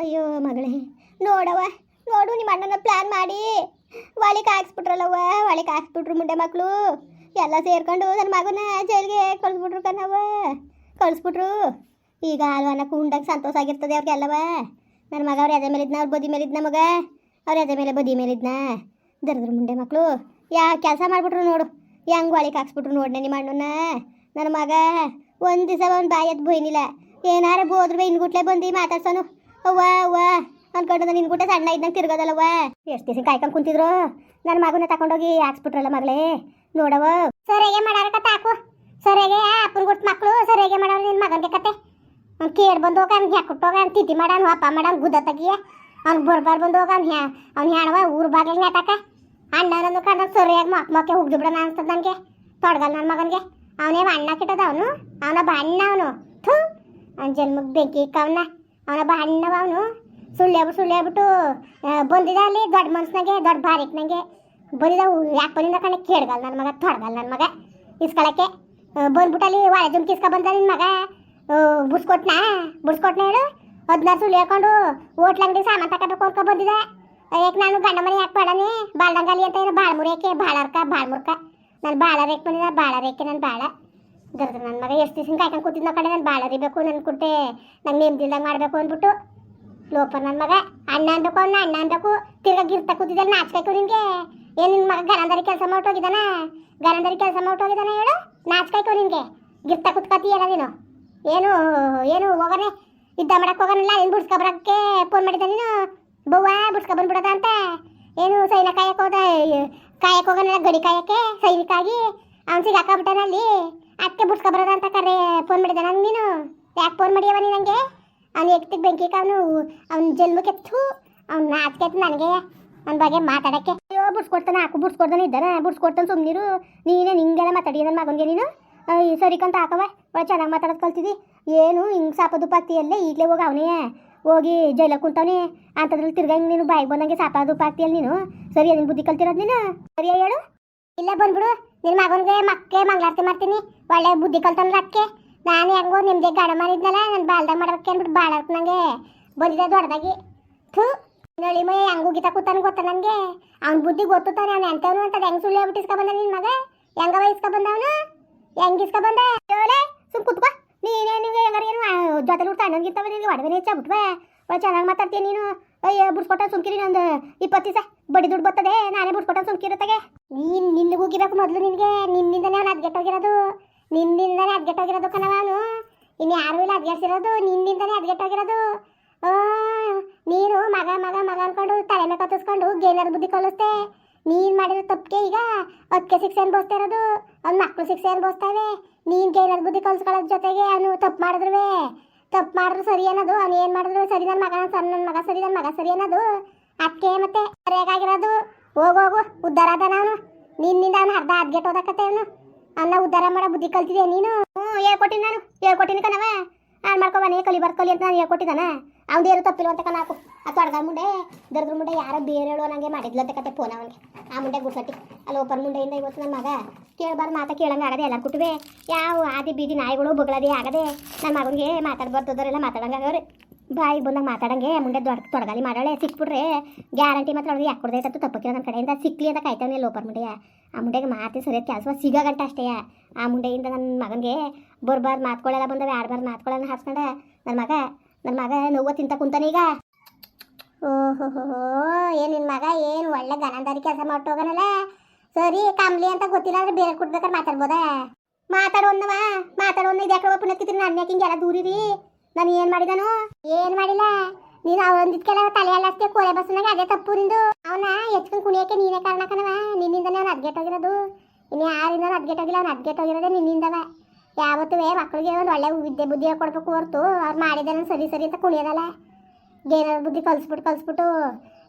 ಅಯ್ಯೋ ಮಗಳೇ ನೋಡವ ನೋಡು ನಿಮ್ಮ ಅಣ್ಣನ ಪ್ಲ್ಯಾನ್ ಮಾಡಿ. ಒಳಿಗೆ ಹಾಕ್ಸ್ಬಿಟ್ರಲ್ಲವ್ವ, ಒಳಿಗೆ ಹಾಕ್ಸ್ಬಿಟ್ರು ಮುಂಡೆ ಮಕ್ಕಳು ಎಲ್ಲ ಸೇರ್ಕೊಂಡು ನನ್ನ ಮಗನ ಜೈಲಿಗೆ ಕಳಿಸ್ಬಿಟ್ರು ಕಣವ ಕಳಿಸ್ಬಿಟ್ರು. ಈಗ ಅಲ್ವನ ಕುಂಡಾಗ ಸಂತೋಷ ಆಗಿರ್ತದೆ ಅವ್ರಿಗೆಲ್ಲವ. ನನ್ನ ಮಗ ಅವ್ರ ಎದೆ ಮೇಲಿದ್ನ, ಅವ್ರ ಬದಿ ಮೇಲಿದ್ನ ಮಗ? ಅವ್ರ ಎದೆ ಮೇಲೆ ಬದಿ ಮೇಲಿದ್ನ? ದರದ್ರು ಮುಂಡೆ ಮಕ್ಕಳು ಯಾ ಕೆಲಸ ಮಾಡ್ಬಿಟ್ರು ನೋಡು. ಹೆಂಗ್ ಒಳಿಗೆ ಹಾಕ್ಸ್ಬಿಟ್ರು ನೋಡ್ನೆ ನಿಮ್ಮ ಅಣ್ಣನ? ನನ್ನ ಮಗ, ಒಂದು ದಿವಸ ಒಂದು ಬಾಯದ್ದು ಬೈನಿಲ್ಲ. ಏನಾರ ಬೋದ್ರೆ ಇನ್ಗುಟ್ಲೆ ಬಂದು ಮಾತಾಡ್ಸೋನು. ಅವ್ವ ಅವ್ವ ಅನ್ಕೊಂಡು ನಿನ್ ಗುಟ್ಟೆ ಸಣ್ಣ ಇದ್ದಂಗೆ ತಿರ್ಗೋದಲ್ಲವ್ವ ಎಷ್ಟು ದಿವಸ ಕಾಯ್ಕೊಂಡು ಕುಂತಿದ್ರು? ನನ್ನ ಮಗನ ತಕೊಂಡೋಗಿ ಹಾಕ್ಸ್ಬಿಟ್ರಲ್ಲ ಮಗಳೇ. ನೋಡವ ಸರಿಯಾಗೆ ಮಾಡಾರ ಕತೆ ಹಾಕು. ಸರಿಯಾಗೆ ಅಪ್ಪನ ಗುಟ್ ಮಕ್ಕಳು ಸರಿಯಾಗೆ ಮಾಡೋರು ನಿನ್ನ ಮಗನಿಗೆ ಕತೆ. ಅವ್ನು ಕೇರ್ ಬಂದು ಹೋಗ ಅವ್ನು ಹಾಕ್ಬಿಟ್ಟೋಗ ಅವ್ನು ತಿದ್ದಿ ಮಾಡಾನು ಅಪ್ಪ ಮಾಡಾನು ಗುದ್ದ ತೆಗಿಯ ಅವ್ನು ಬರ್ಬಾರ್ ಬಂದು ಹೋಗ ಅವ್ನು ಹ್ಯಾ, ಅವ್ನು ಹೇಳವ ಊರು ಬಾಗ್ಲಿಗೆ ನೆಟಾಕ ಅಣ್ಣನನ್ನು ಕಂಡ ಸರಿಯಾಗಿ ಮಕ್ ಮಕ್ಕೆ ಹುಗ್ದು ಬಿಡೋಣ ಅನ್ಸ್ತದ ನನಗೆ. ತೊಡಗಲ್ಲ ನನ್ನ ಮಗನಿಗೆ. ಅವನೇ ಅಣ್ಣ ಕಿಟ್ಟದ ಅವನು? ಅವನ ಬಣ್ಣ ಅವನು. ಥೂ, ಅವ್ನ ಜನ್ಮಕ್ಕೆ ಬೆಂಕಿ ಇಕ್ಕವನ್ನ ಅವನ ಬಣ್ಣವ ಅವನು. ಸುಳ್ಳು ಹೇಳ್ಬಿಟ್ಟು ಸುಳ್ಳು ಹೇಳ್ಬಿಟ್ಟು ಬಂದಿದ ಅಲ್ಲಿ ದೊಡ್ಡ ಮನ್ಸ್ನಾಗೆ ದೊಡ್ಡ ಬಾರಿಕ್ನಾಗೆ ಬಂದಿದ ಯಾಕೆ ಬಂದಿದ್ದ ಕಣ? ಕೇಳ್ಗಲ್ ನನ್ನ ಮಗ, ತೊಡ್ಗಲ್ ನನ್ನ ಮಗ. ಇಸ್ಕೊಳಕ್ಕೆ. ಬಂದ್ಬಿಟ್ಟು ಅಲ್ಲಿ ವಾಳೆ ಜುಮ್ಕಿ ಇಸ್ಕೊ ಬಂದ ನಿನ್ನ ಮಗ ಬುಡ್ಸ್ಕೊಟ್ನಾ? ಬುಡ್ಸ್ಕೊಟ್ನ ಹೇಳು? ಹದಿನಾರು ಸುಳ್ಳು ಹೇಳ್ಕೊಂಡು ಹೋಟ್ಲ ಅಂಗಡಿ ಸಾಮಾನು ತಗೋಬೇಕು ಅನ್ಕೊ ಬಂದಿದೆ. ಯಾಕೆ ನಾನು ಗಂಡ ಮನೆ ಯಾಕೆ ಬೇಡನೆ ಬಾಳ್ದಂಗಲಿ ಅಂತ ಏನೋ ಬಾಳ ಮುರಿಯಕ್ಕೆ ಬಾಳರ್ಕ ಬಾಳ್ ಮುರ್ಕ ನಾನು ಬಾಳ ರೇಕ್ ಬಂದಿದ್ದ? ಬಾಳ ರೇಕೆ ನಾನು ಬಾಳ? ದರ್ದ ನನ್ನ ಮಗ ಎಷ್ಟು ದಿವಸ ಕಾಯ್ಕೊಂಡು ಕೂತಿದ್ದ ಕಡೆ ನಾನು ಬಾಳ ಅರಿಬೇಕು ನನ್ನ ಕುಟ್ಟೆ ನಂಗೆ ನೆಮ್ಮದಿಲ್ದಂಗೆ ಮಾಡಬೇಕು ಅಂದ್ಬಿಟ್ಟು ಲೋಪರ್ ನನ್ನ ಮಗ. ಅಣ್ಣ ಅನ್ಬೇಕು, ಅವ್ನ ಅಣ್ಣ ಅನ್ಬೇಕು. ತಿರ್ಗಾ ಗಿರ್ತ ಕೂತಿದ್ದ ನಾಚ್ಕಾಯ್ಕು ನಿನಗೆ. ಏನ್ ನಿನ್ನ ಮಗ ಗರಂದರಿ ಕೆಲಸ ಮಾಡೋಗಿದ್ದಾನ ಗರಂದರಿ ಕೆಲಸ ಮಾಡೋಗಿದ್ದಾನ ಹೇಳು? ನಾಚ್ಕಾಯ್ಕು ನಿನ್ಗೆ. ಗಿರ್ತ ಕುತ್ಕತಿಯಲ್ಲ ನೀನು? ಏನು ಏನು, ಹೋಗನೆ. ಇದ್ದ ಮಾಡಕ್ಕೆ ನೀನು ಬುಡ್ಸ್ಕ ಬರಕ್ಕೆ ಫೋನ್ ಮಾಡಿದ್ದೆ ನೀನು? ಬವ್ವ ಬುಡ್ಸ್ಕೊ ಬಂದ್ಬಿಡೋದ ಅಂತ? ಏನು, ಸೈನ ಕಾಯಕ್ಕೆ ಹೋದ, ಕಾಯಕ್ಕೆ ಹೋಗೋಣ ಗಡಿ ಕಾಯಕ್ಕೆ ಸೈನಿಕಾಗಿ ಅವ್ನು ಸಿಗಾಕಬಿಟ್ಟಾನ ಅಲ್ಲಿ? ಅದಕ್ಕೆ ಬುಡ್ಸ್ಕೊ ಬರೋದ ಅಂತ ಕರೆ ಫೋನ್ ಮಾಡಿದ. ನಂಗೆ ನೀನು? ಯಾಕೆ ಫೋನ್ ಮಾಡಿಯವ ನೀ ನನಗೆ ಅವ್ನು ಎತ್ತಿಗೆ ಬೆಂಕಿ ಅವನು ಅವ್ನ ಜನ್ಮಕ್ಕೆ ಥೂ, ಅವ್ನು ನಾಚ್ಕೈತೆ ನನಗೆ ನನ್ನ ಬಗ್ಗೆ ಮಾತಾಡಕ್ಕೆ. ಅಯ್ಯೋ, ಬುಡ್ಸ್ಕೊಡ್ತಾನೆ ಹಾಕು ಬುಡ್ಸ್ಕೊಡ್ತಾನೆ ಇದ್ದಾನೆ ಬುಡ್ಸ್ಕೊಡ್ತಾನೆ ಸುಮ್ಮನಿರು ನೀನೇ ನಿಂಗೆಲ್ಲ ಮಾತಾಡಿ ನನ್ನ ಮಗನಿಗೆ ನೀನು? ಸರಿ ಸರಿಕಂತ ಹಾಕವ ಒಳ್ಳೆ ಚೆನ್ನಾಗಿ ಮಾತಾಡೋದು ಕಲ್ತಿದ್ದಿ ಏನು, ಹಿಂಗೆ ಸಾಪ ದುಪ್ಪಾಕ್ತಿಯಲ್ಲೇ ಈಗಲೇ ಹೋಗಿ ಅವನೇ. ಹೋಗಿ ಜೈಲಕ್ಕೆ ಕುಂತವನೆ. ಅಂಥದ್ರಲ್ಲಿ ತಿರ್ಗಂಗೆ ನೀನು ಬಾಯಿಗೆ ಬಂದಂಗೆ ಸಾಪ ಪಾತಿಯಲ್ಲಿ ನೀನು. ಸರಿ ಅದನ್ನು ಬುದ್ಧಿ ಕಲ್ತಿರೋದು ನೀನು? ಸರಿಯಾ ಹೇಳು? ಇಲ್ಲ ಬಂದ್ಬಿಡು. ನಿನ್ನ ಮಗನಿಗೆ ಮಕ್ಕೆ ಮಂಗಳಾರತಿ ಮಾಡ್ತೀನಿ. ಒಳ್ಳೆ ಬುದ್ಧಿ ಕಲ್ತಾನ ರಕ್ಕೆ. ನಾನು ಹೆಂಗೋ ನಿಮ್ದೆ ಗಾಡ ಮಾಡಿದ್ನಲ್ಲ ನಾನು ಬಾಲ್ದಾಗ ಮಾಡ್ಬೇಕು ಅಂದ್ಬಿಟ್ಟು ಬಾಳ ನಂಗೆ. ಬಂದಿದೆ ದೊಡ್ಡದಾಗಿ. ಥೂ, ನಳಿ ಮೈ ಹೆಂಗು ಗೀತ ಕೂತಾನ ಗೊತ್ತ ನನಗೆ? ಅವ್ನ ಬುದ್ಧಿ ಗೊತ್ತು ತಾನೆ ಅವ್ನು ಎಂತವನು ಅಂತ ಹೆಂಗ್ ಸುಳ್ಳು ಹೇಳ್ಬಿಟ್ಟು ಇಸ್ಕೊ ಬಂದ ನಿನ್ನ ಮಗ? ಹೆಂಗವ ಇಸ್ಕೊ ಬಂದವನು? ಹೆಂಗ್ ಇಸ್ಕೊ ಬಂದ? ಸುಮ್ ಕುತ್ಕೋ. ನೀನೇ ನೀವು ಹೆಂಗಾರ ಏನು ಜೊತೆ ಹುಡ್ತಾ ಅಣ್ಣನ್ಗಿಂತ ನಿನಗೆ ಒಡವೆ ಹೆಚ್ಚಾಗ್ಬಿಟ್ವೆ. ಚೆನ್ನಾಗಿ ಮಾತಾಡ್ತೀಯ ನೀನು. ಅಯ್ಯ, ಬಿಡ್ಸ್ಕೊಟ್ಟ ಸುಮ್ಕಿರಿ ನಂದು. ಇಪ್ಪತ್ತು ದಿವಸ. ಬಡ್ಡಿ ದುಡ್ಡು ಬರ್ತದೆ, ನಾನೇ ಬಿಟ್ಕೊಟ್ಟು ಸುಮ್ಕಿರುತ್ತಾಗೆ. ನೀನ್ ನಿನ್ನ ಹೋಗಿಬೇಕು ಮೊದಲು ನಿನಗೆ, ನಿನ್ನಿಂದನೇ ಅವ್ನು ಅದ್ಗೆಟ್ಟೋಗಿರೋದು ನಿನ್ನಿಂದನೇ ಅದ್ಗೆಟ್ಟೋಗಿರೋದು ಕಣವ ಅವನು ಇನ್ನು ಯಾರು ಇಲ್ಲ ಅದ್ಗೆಡ್ಸಿರೋದು, ನಿನ್ನಿಂದನೇ ಅದ್ಗೆಟ್ಟೋಗಿರೋದು ನೀನು ಮಗ ಮಗ ಮಗ ಅನ್ಕೊಂಡು ತಲೆ ಮೇಲೆ ಕತ್ತಿಸ್ಕೊಂಡು ಗೇಲರ್ ಬುದ್ಧಿ ಕಲಿಸ್ತೆ ನೀನು ಮಾಡಿರೋ ತಪ್ಪಿಗೆ ಈಗ ಅದಕ್ಕೆ ಶಿಕ್ಷೆ ಅನ್ಭವಿಸ್ತಾ ಇರೋದು. ಅವ್ನ ಮಕ್ಕಳು ಶಿಕ್ಷೆ ಅನ್ಭವಿಸ್ತಾವೆ ನೀನು ಗೇಲರ್ ಬುದ್ಧಿ ಕಲಿಸ್ಕೊಳ್ಳೋದ್ರ ಜೊತೆಗೆ ಅವನು ತಪ್ಪು ಮಾಡಿದ್ರುವೆ. ತಪ್ಪು ಮಾಡಿದ್ರು ಸರಿ ಅನ್ನೋದು, ಅವ್ನು ಏನು ಮಾಡಿದ್ರು ಸರಿ ನನ್ನ ಮಗ ಸಣ್ಣ ನನ್ನ ಮಗ ಸರಿ ನನ್ನ ಮಗ ಸರಿ ಅನ್ನೋದು. ಅದಕ್ಕೆ ಮತ್ತೆ ಸರಿಯಾಗಿರೋದು ಹೋಗು ಉದ್ಧಾರ ಅದ ನಾನು. ನಿನ್ನಿಂದ ಅವನು ಅರ್ಧ ಅದ್ಗೆಟ್ಟೋದಕ್ಕತ್ತೆ ಅವನು. ಅವನ್ನ ಉದ್ಧಾರ ಮಾಡೋ ಬುದ್ಧಿ ಕಲ್ತಿದ್ಯಾ ನೀನು? ಹ್ಞೂ, ಹೇಳ್ಕೊಟ್ಟಿನಿ ನಾನು. ಹೇಳ್ಕೊಟ್ಟಿನಿ ಕಣವ ಹಾಳು ಮಾಡ್ಕೊಬಾನೆ ಕಲಿ ಬರ್ಕಲಿ ಅಂತ ನಾನು ಹೇಳ್ಕೊಟ್ಟಿದಾನೆ ಅವ್ನು ಏರು ತಪ್ಪಿಲ್ಲ ಅಂತ ಕಣಾಕು ಅದು ಅಡ್ಗ ಮುಂಡೆ, ದರ್ದ್ರ ಮುಂಡೆ ಯಾರೋ ಬೇರೆ ಹೇಳೋ ನನಗೆ ಮಾಡಿದ್ಲತ್ತೆ ಕತೆ ಫೋನ್ ಅವನಿಗೆ. ಆ ಮುಂಡೆ ಗುಡ್ಸಟ್ಟಿ ಅಲ್ಲಿ ಓಪನ್ ಮುಂಡೆಯಿಂದ ಇವತ್ತು ನನ್ನ ಮಗ. ಕೇಳಬಾರ್ದು ಮಾತಾ ಕೇಳಂಗೆ ಆಗದೆ ಎಲ್ಲ ಕುಟುವೆ. ಯಾವ ಆದಿ ಬೀದಿ ನಾಯಿಗಳು ಬಗಳದೇ ಆಗದೆ ನನ್ನ ಮಗನಿಗೆ ಮಾತಾಡ್ಬಾರ್ದವರೆಲ್ಲ ಮಾತಾಡಂಗೆ ಆಗವ್ರೆ. ಬಾಯಿಗೆ ಬಂದಾಗ ಮಾತಾಡಂಗೆ ಮುಂದೆ ದೊಡ್ಡ ತೊಡಗಲಿ ಮಾಡೋಳೆ ಸಿಕ್ಬಿಟ್ರೆ ಗ್ಯಾರಂಟಿ ಮಾತ್ರ ಅವ್ರಿಗೆ ಯಾಕೆ ಕೊಡ್ದೈತತ್ತು ತಪ್ಪಕ್ಕಿರೋ ನನ್ನ ಕಡೆಯಿಂದ ಸಿಕ್ಲಿ ಅಂತ ಕಾಯ್ತಾವನೆ ಲೋಪರ್ ಮುಂಡೆಯ. ಆ ಮುಂಡೆಗೆ ಮಾತಿ ಸರಿಯಾದ ಕೆಲಸ, ಸಿಗೋ ಗಂಟ ಅಷ್ಟೇ. ಆ ಮುಂಡೆಯಿಂದ ನನ್ನ ಮಗನಿಗೆ ಬರ್ಬಾರ್ದು ಮಾತ್ಕೊಳ್ಳೆಲ್ಲ ಬಂದವೆ, ಆಡ್ಬಾರ್ದು ಮಾತ್ಕೊಳ್ಳೋಣ ಹಾಕ್ಸ್ಕೊಂಡ ನನ್ನ ಮಗ ನನ್ನ ಮಗ ನೋವು ತಿಂತ ಕುಂತಾನೆ ಈಗ. ಓಹೋ ಏನು ನಿನ್ನ ಮಗ, ಏನು ಒಳ್ಳೆ ಗನಂದಾರಿ ಕೆಲಸ ಮಾಡ್ತೋಗನಲ್ಲ ಸರಿ, ಕಾಮ್ಲಿ ಅಂತ ಗೊತ್ತಿಲ್ಲ ಅಂದ್ರೆ ಬೇರೆ ಕೊಡ್ಬೇಕಾದ್ರೆ ಮಾತಾಡ್ಬೋದಾ? ಮಾತಾಡೋನ್ನವ ಮಾತಾಡೋನ್ನ ಇದ್ಯಾಕೆ ಯಾಕೆ ಪುಣ್ಯಕಿತ್ರಿ ನನ್ನ ಯಾಕೆ ಹಿಂಗೆಲ್ಲ ದೂರಿರಿ? ನಾನು ಏನ್ ಮಾಡಿದನು? ಏನು ಮಾಡಿಲ್ಲ? ನೀನು ಅವನೊಂದಿದ್ಕೆಲ್ಲ ತಲೆ ಎಲ್ಲ ಅಷ್ಟೇ ಕೋಲೆ ಬಸ್ನಾಗ ಅದೇ ತಪ್ಪು ನಿಂದು. ಅವನ ಎಚ್ಕೊಂಡು ಕುಣಿಯಕ್ಕೆ ನೀನೇ ಕಾರಣ ಕಣವ. ನಿನ್ನಿಂದನೇ ಅವ್ನು ಅದ್ಗೆಟ್ಟೋಗಿರೋದು. ಇನ್ನು ಯಾರಿಂದ ಅದ್ಗೆಟ್ಟೋಗಿಲ್ಲ, ಅವ್ನು ಅದ್ಗೆಟ್ಟೋಗಿರೋದೇ ನಿನ್ನಿಂದವ. ಯಾವತ್ತೂ ಮಕ್ಕಳಿಗೆ ಒಂದು ಒಳ್ಳೆ ವಿದ್ಯೆ ಬುದ್ಧಿ ಕೊಡ್ಬೇಕು ಹೊರ್ತು. ಅವ್ರು ಮಾಡಿದಾನೆ ಸರಿ ಸರಿ ಅಂತ ಕುಣಿಯೋದಲ್ಲ. ಗೇರ ಬುದ್ಧಿ ಕಲಿಸ್ಬಿಟ್ಟು ಕಲಿಸ್ಬಿಟ್ಟು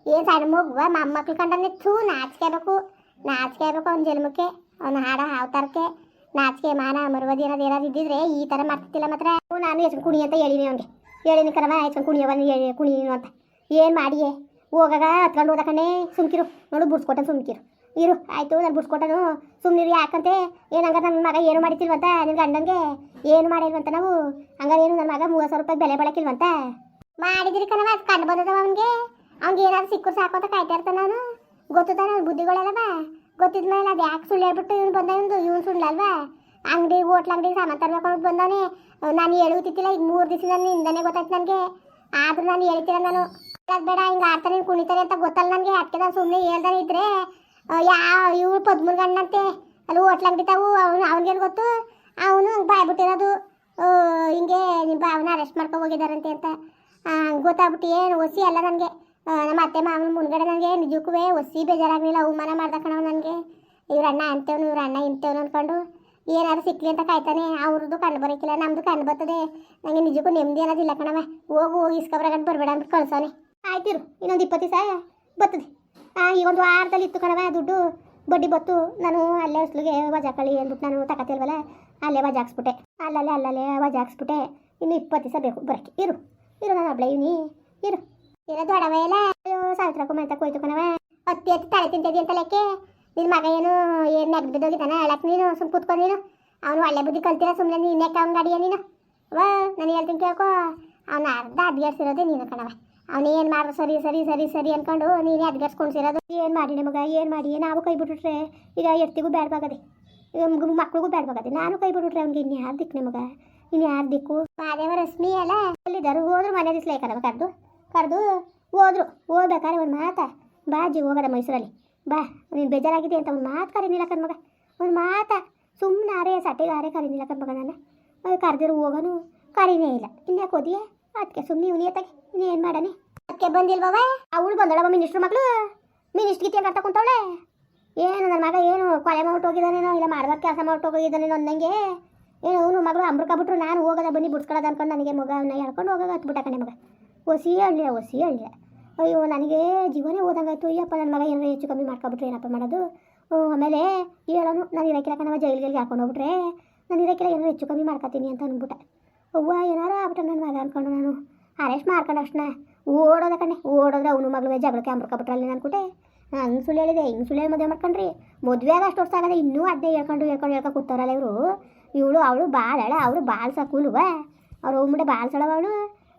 ಏನು ಸಣ್ಣ ಮಗುವ ಮೊಮ್ಮಕ್ಳು ಕಂಡನೆ ಥೂ ನಾಚ್ಕೋಬೇಕು. ನಾಚ್ಕೋಬೇಕು ಅವ್ನ ಜನ್ಮಕ್ಕೆ. ಅವ್ನ ಹಾಡ ಅವತಾರಕ್ಕೆ ನಾಚಿಕೆ, ಮಾನ, ಮರುವದಿ ಅನ್ನೋದು ಏನಾದ್ರು ಇದ್ದಿದ್ರೆ ಈ ಥರ ಮಾಡ್ತಿಲ್ಲ ಮಾತ್ರ. ನಾನು ಹೆಸರು ಕುಣಿ ಅಂತ ಹೇಳಿನಿ ಅವನಿಗೆ. ಹೇಳಿನಿ ಕರವ ಹೆಚ್ಕೊಂಡು ಕುಣಿಯವನು ಹೇಳಿ ಕುಣಿನು ಅಂತ. ಏನು ಮಾಡಿಯೇ? ಹೋಗಾಗ ಹತ್ಕೊಂಡು ಹೋದಕಣೆ ಸುಮ್ಕಿರು. ನೋಡು, ಬುಡ್ಸ್ಕೊಟ್ಟನು ಸುಮ್ಕಿರು. ಇರು, ಆಯಿತು, ನಾನು ಬುಡ್ಸ್ಕೊಟ್ಟನು. ಸುಮ್ಮನಿರು ಯಾಕಂತೆ? ಏನಂಗ ನನ್ನ ಮಗ ಏನು ಮಾಡಿತಿಲ್ವಂತ ನಿನ್ನ ಗಂಡನಿಗೆ? ಏನು ಮಾಡಿಲ್ವಂತ ನಾವು? ಹಂಗಾರೆ ಏನು ನನ್ನ ಮಗ ಮೂವತ್ತು ಸಾವಿರ ರೂಪಾಯಿ ಬೆಲೆ ಬಳಕಿಲ್ವಂತ? ಮಾಡಿದ್ರಿ ಕಣವ ಅದು ಕಂಡು ಬಂದದವ ಅವನಿಗೆ. ಅವ್ನಿಗೆ ಏನಾದ್ರು ಸಿಕ್ಕರು ಸಾಕು ಅಂತ ಕಾಯ್ತಾ ಇರ್ತಾನೆ ನಾನು ಗೊತ್ತದ ಬುದ್ಧಿಗಳೆಲ್ಲ ಬಾ ಗೊತ್ತಿದ್ಮೇಲೆ ಅದು ಯಾಕೆ ಸುಳ್ಳು ಹೇಳ್ಬಿಟ್ಟು ಇವ್ನು ಬಂದ ಇವ್ನು ಸುಳ್ಳಲ್ವಾ? ಅಂಗಡಿ ಓಟ್ಲ ಅಂಗಡಿ ಸಾಮಾನು ತರಬೇಕು ಅಂತ ಬಂದವನೇ ನಾನು ಹೇಳುತ್ತಿದ್ದಿಲ್ಲ, ಈಗ ಮೂರು ದಿವಸದಿಂದ ನಿಂದನೇ ಗೊತ್ತಾಯ್ತು ನನಗೆ. ಆದ್ರೂ ನಾನು ಹೇಳ್ತೀರ ನಾನು. ಬೇಡ, ಹಿಂಗೆ ಆಡ್ತಾನೆ ಕುಣಿತಾರೆ ಅಂತ ಗೊತ್ತಲ್ಲ ನನಗೆ ಅದಕ್ಕೆ ನಾನು ಸುಮ್ಮನೆ ಹೇಳ್ದಾನೆ ಇದ್ರೆ. ಯಾವ ಇವ್ರು ಪದ್ಮೂರು ಗಂಡಂತೆ ಅಲ್ಲಿ ಓಟ್ಲ ಅಂಗಡಿ ತಾವು, ಅವನು, ಅವನಿಗೇನು ಗೊತ್ತು? ಅವನು ಹಂಗೆ ಬಾಯ್ಬಿಟ್ಟಿರೋದು ಹಿಂಗೆ ನಿಮ್ಮ ಭಾವನ ಅರೆಸ್ಟ್ ಮಾಡ್ಕೊ ಹೋಗಿದಾರಂತೆ ಅಂತ. ಗೊತ್ತಾಗ್ಬಿಟ್ಟು ಏನು, ಒಸಿ ಅಲ್ಲ ನನಗೆ. ನಮ್ಮ ಅತ್ತೆ ಮಾವನ ಮುಂದ್ಗಡೆ ನನಗೆ ನಿಜಕ್ಕೂ ಒಸಿ ಬೇಜಾರಾಗಲಿಲ್ಲ, ಅವಮಾನ ಮಾಡ್ದ ಕಣವ ನನಗೆ. ಇವ್ರ ಅಣ್ಣ ಅಂತೇವನು, ಇವ್ರ ಅಣ್ಣ ಇಂತೇವನು ಅಂದ್ಕೊಂಡು ಏನಾದ್ರು ಸಿಕ್ಲಿ ಅಂತ ಕಾಯ್ತಾನೆ. ಅವ್ರದ್ದು ಕಂಡು ಬರೋಕ್ಕಿಲ್ಲ ನಮ್ದು ಕಂಡು ಬರ್ತದೆ. ನನಗೆ ನಿಜಕ್ಕೂ ನೆಮ್ಮದಿ ಅನ್ನೋದಿಲ್ಲ ಕಣವ ಹೋಗು, ಹೋಗಿ ಇಸ್ಕೊಬ್ರಾಗಂಡು ಬರಬೇಡ ಅಂತ ಕಳ್ಸೋನೆ ಆಯ್ತಿರು ಇನ್ನೊಂದು ಇಪ್ಪತ್ತು ದಿವಸ ಬರ್ತದೆ. ಈ ಒಂದು ವಾರದಲ್ಲಿ ಇತ್ತು ಕಣವ ದುಡ್ಡು. ಬಡ್ಡಿ ಬತ್ತು. ನಾನು ಅಲ್ಲೇ ಹೊಸ್ಲಿಗೆ ವಜಾಕಳಿ ಅಂದ್ಬಿಟ್ಟು ನಾನು ತಗತಿಲ್ವಲ್ಲ ಅಲ್ಲೇ ವಜಾ ಹಾಕ್ಸ್ಬಿಟ್ಟೆ. ಅಲ್ಲಲ್ಲೇ ಅಲ್ಲಲ್ಲೇ ವಜಾ ಹಾಕ್ಸ್ಬಿಟ್ಟೆ. ಇನ್ನು ಇಪ್ಪತ್ತು ದಿವಸ ಬೇಕು ಬರಕ್ಕೆ. ಇರು ಇರು ನಾನು ಅಬ್ಳೆ ಇವನಿ. ಇರು. ಇರೋ ದೊಡವ ಎಲ್ಲ. ಅಯ್ಯೋ ಮೈತಕ್ಕೆ ಹೋಯ್ತು ಕಣವ ಅತ್ತಿ ಅತ್ತಿ ತಲೆ ತಿಂತಿದ್ಯಂತ ಅಂತ ಲೆಕ್ಕೆ? ನಿನ್ನ ಮಗ ಏನು ಏನು ನೆಗ್ ಬಿದ್ದೋಗಿದ್ದಾನೆ? ಹೇಳಕ್ ನೀನು ಸುಮ್ ಕೂತ್ಕೊ ನೀನು. ಅವನು ಒಳ್ಳೆ ಬುದ್ಧಿ ಕಲ್ತಿರ ಸುಮ್ಮನೆ ನೀನ್ಯಾಕೆ ಅವ್ನ ಗಾಡಿಯ ನೀನು. ವಾ ನನಗೆ ಹೇಳ್ತೀನಿ ಕೇಳ್ಕೊ. ಅವ್ನ ಅರ್ಧ ಅದ್ಗೆಡ್ಸಿರೋದೇ ನೀನು ಕಣವ ಅವನು ಏನು ಮಾಡ್ರು ಸರಿ ಸರಿ ಸರಿ ಸರಿ ಅನ್ಕೊಂಡು ನೀನೇ ಅದ್ಗೇರ್ಸ್ಕೊಂಡ್ಸಿರೋದು ಏನು ಮಾಡಿ ನಮಗ ಏನು ಮಾಡಿ? ನಾವು ಕೈ ಬಿಟ್ಬಿಟ್ರೆ ಈಗ ಎತ್ತಿಗೂ ಬೇಡವಾಗದೆ ಮಕ್ಳಿಗೂ ಬೇಡವಾಗದೆ ನಾನು ಕೈ ಬಿಟ್ಬಿಟ್ರೆ ಅವ್ನಿಗೆ ಇನ್ನು ಯಾರು ದಿಕ್ಕು ನಮಗ? ಇನ್ನು ಯಾರು ದಿಕ್ಕು? ಮಾದೇವ ರಶ್ಮಿ ಅಲ್ಲ? ಎಲ್ಲಿದ್ದಾರೆ? ಹೋದ್ರು ಮನೆ ದಿಸ್ಲೇ ಕರ್ದು ಕರೆದು. ಕರೆದು ಹೋದ್ರು. ಹೋಗ್ಬೇಕಾದ್ರೆ ಒಂದು ಮಾತಾ. ಬಾಜಿ ಹೋಗದ ಮೈಸೂರಲ್ಲಿ. ಬಾ, ನೀನು ಬೇಜಾರಾಗಿದೆ ಅಂತ ಒಂದು ಮಾತು ಕರೀನಿಲ್ಲ ಕಣ್ಮಗ ಒಂದು ಮಾತಾ. ಸುಮ್ಮನೆ ಆರೇ ಸಟ್ಟಿಗೆ ಆರೇ ಕರೀನಿಲ್ಲ ಕಣ್ಮಗ ನಾನು ಅದು ಕರೆದಿರು ಹೋಗೋನು. ಕರೀನೇ ಇಲ್ಲ. ಇನ್ಯಾಕೆ ಓದಿಯೇ ಅದಕ್ಕೆ ಸುಮ್ಮನೆ ಇವನಿ ಎತ್ತಾಗೆ. ಇನ್ನೇನು ಮಾಡಾನೆ? ಅದಕ್ಕೆ ಬಂದಿಲ್ವವ ಅವಳು ಬಂದಳವ ಮಿನಿಸ್ಟ್ರ್ ಮಗಳು. ಮಿನಿಸ್ಟ್ರ್ ಗೀತಿ ಅಂತ ಕುಂತವಳೆ. ಏನು ನನ್ನ ಮಗ, ಏನು ಕೊಲೆ ಮಾಡ್ಬಿಟ್ಟು ಹೋಗಿದ್ದಾನೇನೋ ಇಲ್ಲ ಮಾಡ್ಬೇಕು ಕೆಲಸ ಮಾಡ್ಬಿಟ್ಟು ಹೋಗಿದ್ದಾನೇನೋ ಅಂದಂಗೆ. ಏನು ಅವನು ಮಗಳು ಅಂಬ್ರಕ ಬಿಟ್ರು ನಾನು ಹೋಗೋದ ಬನ್ನಿ, ಬಿಡ್ಸ್ಕೊಳ್ಳೋದು ಅನ್ಕೊಂಡು ನನಗೆ ಮಗ ಹೇಳ್ಕೊಂಡು ಹೋಗೋದು ಹತ್ಬಿಟ್ಟ ಕಣೆ ಮಗ. ಒಸಿ ಹಳ್ಳಿಯ ಒಸಿ ಹಳ್ಳಿಯ ಅಯ್ಯೋ, ನನಗೆ ಜೀವನೇ ಹೋದಂಗಾಯ್ತು. ಅಯ್ಯಪ್ಪ ನನ್ನ ಮಗ ಏನಾರು ಹೆಚ್ಚು ಕಮ್ಮಿ ಮಾಡ್ಕೊಬಿಟ್ರೆ ಏನಪ್ಪ ಮಾಡೋದು? ಆಮೇಲೆ ಹೇಳೋನು, ನಾನು ಇರೋಕ್ಕಿಲ್ಲ ಕಣವ ಜೈಲಿಗೆ ಹಾಕೊಂಡು ಹೋಗ್ಬಿಟ್ರೆ. ನಾನು ಇರೋಕ್ಕಿಲ್ಲ ಏನಾರು ಹೆಚ್ಚು ಕಮ್ಮಿ ಮಾಡ್ಕೊತೀನಿ ಅಂತ ಅಂದ್ಬಿಟ್ಟೆ. ಅವ್ವ, ಏನಾರು ಆಗ್ಬಿಟ್ಟ ನನ್ನ ಮಗ ಅಂದ್ಕೊಂಡು ನಾನು. ಅರೆಸ್ಟ್ ಮಾಡ್ಕೊಂಡು ಅಷ್ಟನ್ನ. ಓಡೋದ ಕಣೆ, ಓಡೋದ್ರೆ ಅವನು ಮಗಳು ಜಗಳಕ್ಕೆ ಅಂಬ್ರಕೊಬಿಟ್ರಲ್ಲಿ ಅನ್ಬಿಟ್ಟೆ ಹಂಗೆ ಸುಳ್ಳು ಹೇಳಿದೆ, ಹಿಂಗೆ ಸುಳ್ಳು ಹೇಳಿ ಮದುವೆ ಮಾಡ್ಕೊಂಡ್ರಿ. ಮದುವೆ ಆಗ ಅಷ್ಟು ವರ್ಷ ಆಗದೆ ಇನ್ನೂ ಅದೇ ಹೇಳ್ಕೊಂಡು ಹೇಳ್ಕೊಂಡು ಹೇಳ್ಕೊಂಡು ಕೂತಾರಲ್ಲ ಇವರು. ಇವಳು, ಅವಳು ಬಾಳಳ ಅವರು ಭಾಳ ಸಕೂಲುವ. ಅವ್ರು ಹೋಗ್ಬಿಟ್ಟೆ ಸಳವ ಅವಳು.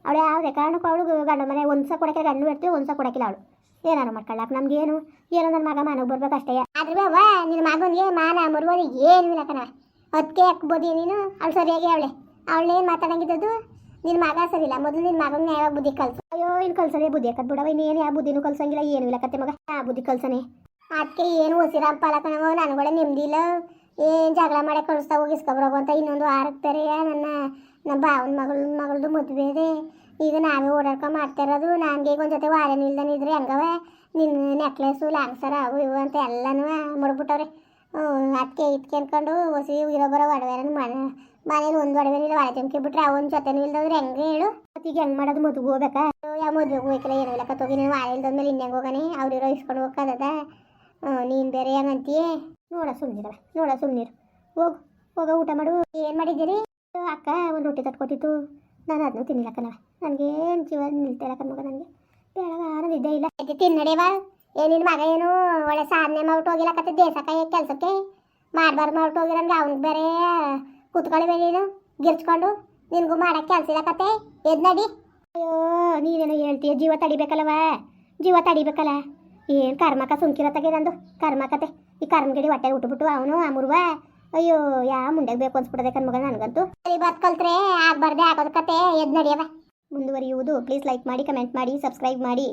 ಅವಳು ಯಾವುದೇ ಕಾರಣಕ್ಕೂ ಅವಳು ಗಂಡ ಮನೆ ಒಂದು ಸಹ ಕೊಡಕ್ಕೆ ಗಂಡು ಇರ್ತೀವಿ ಒಂದು ಸಹ ಕೊಡಕ್ಕಿಲ್ಲ ಅವಳು. ಏನಾರು ಮಾಡ್ಕೊಳ್ಳಾಕ? ನಮ್ಗೇನು ಏನೋ? ನನ್ನ ಮಗ ಮನೆಗೆ ಬರ್ಬೇಕು ಅಷ್ಟೇ ಆದ್ರೆ ಅವ್ವ, ನಿನ್ನ ಮಗನಿಗೆ ಮಾನ ಮರುವರಿ ಏನು ಇಲ್ಲ ಕಣ ಅದಕ್ಕೆ ಹಾಕ್ಬೋದು ನೀನು? ಅವಳು ಸರಿಯಾಗಿ ಅವಳೆ. ಅವಳೇನು ಮಾತಾಡಂಗಿದ್ದದು ನಿನ್ನ ಮಗ ಸರಿಯಿಲ್ಲ. ಮೊದಲು ನಿನ್ನ ಮಗನ ಯಾವಾಗ ಬುದ್ಧಿ ಕಲ್ಸ? ಅಯ್ಯೋ, ಇನ್ನು ಕಲ್ಸನೇ ಬುದ್ಧಿ ಹಾಕದ್ ಬಿಡವ ಇನ್ನೇನು ಯಾವ ಬುದ್ಧಿನೂ ಕಲ್ಸಂಗಿಲ್ಲ, ಏನು ಇಲ್ಲ ಕತ್ತೆ ಮಗ. ಆ ಬುದ್ಧಿ ಕಲ್ಸನೆ. ಅದಕ್ಕೆ ಏನು ಹೊಸಿರಂಪಲ್ಲ ಕಣವ ನನಗೊಳೆ ನೆಮ್ಮದಿ ಇಲ್ಲ. ಏನು ಜಗಳ ಮಾಡಿ ಕಳಿಸ್ತಾ ಹೋಗಿಸ್ಕೊಬ್ರೋಗು ಅಂತ ಇನ್ನೊಂದು ಆರಕ್ಕೆ ಬೇರೆ ನನ್ನ ನಮ್ಮ ಭಾವನ ಮಗಳ ಮಗಳದು ಮದುವೆ ಇದೆ. ಈಗ ನಾವೇ ಓಡಾಡ್ಕೊ ಮಾಡ್ತಾ ಇರೋದು. ನನಗೆ ಈಗ ಒಂದು ಜೊತೆ ವಾರ ನಿಲ್ದಾನೆ ಇದ್ರೆ ಹೆಂಗವ? ನಿನ್ನ ನೆಕ್ಲೆಸು ಲಾಂಗ್ಸರ ಅವು ಇವು ಅಂತ ಎಲ್ಲನೂ ಮುಡ್ಬಿಟ್ಟವ್ರೆ ಅದಕ್ಕೆ ಇದಕ್ಕೆ ಅನ್ಕೊಂಡು ಹೊಸಿ ಇರೋ ಬರೋ ಒಡವೆನ ಮನೆ ಮನೇಲಿ ಒಂದು ಒಡವೆ ಇಲ್ಲ, ಒಳಗೆ ತುಂಬ್ಕೆ ಬಿಟ್ರೆ ಅವನ ಜೊತೆನೂ ಇಲ್ದವ್ರೆ ಹೆಂಗೆ ಹೇಳು? ಈಗ ಹೆಂಗೆ ಮಾಡೋದು ಮದುವೆ ಹೋಗ್ಬೇಕಾ? ಯಾವ ಮದುವೆಗೆ ಹೋಗಿಲ್ಲ ಏನೂ ಇಲ್ಲ ಕತ್ತೋಗಿ ನೀನು ವಾರ ಮೇಲೆ ಇನ್ನೆಂಗೆ ಹೋಗಾನೆ ಅವ್ರಿರೋ ಇಸ್ಕೊಂಡು ಹೋಗ್ಕದ ನೀನು ಬೇರೆ ಹೆಂಗಂತೀಯೇ ನೋಡ ಸುಮ್ಮನಿರವ ನೋಡ ಸುಮ್ಮನಿರು ಹೋಗು, ಹೋಗ, ಊಟ ಮಾಡು. ಏನು ಮಾಡಿದ್ದೀರಿ? ಅಕ್ಕ ಒಂದು ರೊಟ್ಟಿ ತಟ್ಕೊಟ್ಟಿತ್ತು ನಾನು ಅದನ್ನು ತಿನ್ನಿಲ್ಲ ಕಣವ ನನಗೇನು ಜೀವ ನಿಲ್ತಾ ಇಲ್ಲ ಕಣ್ಮಗ ನನಗೆ. ನಾನು ನಿದ್ದೆ ಇಲ್ಲ. ತಿನ್ನಡಿವ ಏನಿನ ಮಗ ಏನು ಒಳ್ಳೆ ಸಾಧನೆ ಮಾಡ್ಬಿಟ್ಟು ಹೋಗಿಲ್ಲ ಕತೆ ದೇಶಕ್ಕಾಗಿ ಕೆಲಸಕ್ಕೆ? ಮಾಡ್ಬಾರ್ದು ಮಾಡ್ಬಿಟ್ಟು ಹೋಗಿರಂಗೆ ಅವ್ನಿಗೆ ಬೇರೆ ಕೂತ್ಕೊಳ್ಳಿ ನೀನು. ಗಿರ್ಚ್ಕೊಂಡು ನಿನಗೂ ಮಾಡೋಕ್ಕೆ ಕೆಲಸ ಇಲ್ಲ ಕತೆ. ಎದ್ ನಡಿ. ಅಯ್ಯೋ ನೀನೇನೋ ಹೇಳ್ತೀಯ? ಜೀವ ತಡಿಬೇಕಲ್ಲವ ಜೀವ ತಡಿಬೇಕಲ್ಲ. ಏನು ಕರ್ಮಕ ಸುಂಕಿರತ್ತಗೆ ನಂದು. ಕರ್ಮಕತೆ ಈ ಕರ್ಮಗಿಡಿ ಹೊಟ್ಟೆ ಉಟ್ಬಿಟ್ಟು ಅವನು ಅಮುರ್ವ ಅಯ್ಯೋ, ಯಾ ಮುಂಡೆಗೆ ಬೇಕು ಅನ್ಸ್ಬಿಡದೆ ಕಣ್ಮಗ ನನಗಂತೂ. ಸರಿ ಕಲ್ತ್ರೆ ಆಗ್ಬಾರ್ದೆ ಆಗೋದ್ ಕತೆ, ಎದ್ ನಡಿಯವ. ಮುಂದುವರಿಯುವುದು ಪ್ಲೀಸ್ ಲೈಕ್ ಮಾಡಿ ಕಮೆಂಟ್ ಮಾಡಿ ಸಬ್ಸ್ಕ್ರೈಬ್ ಮಾಡಿ.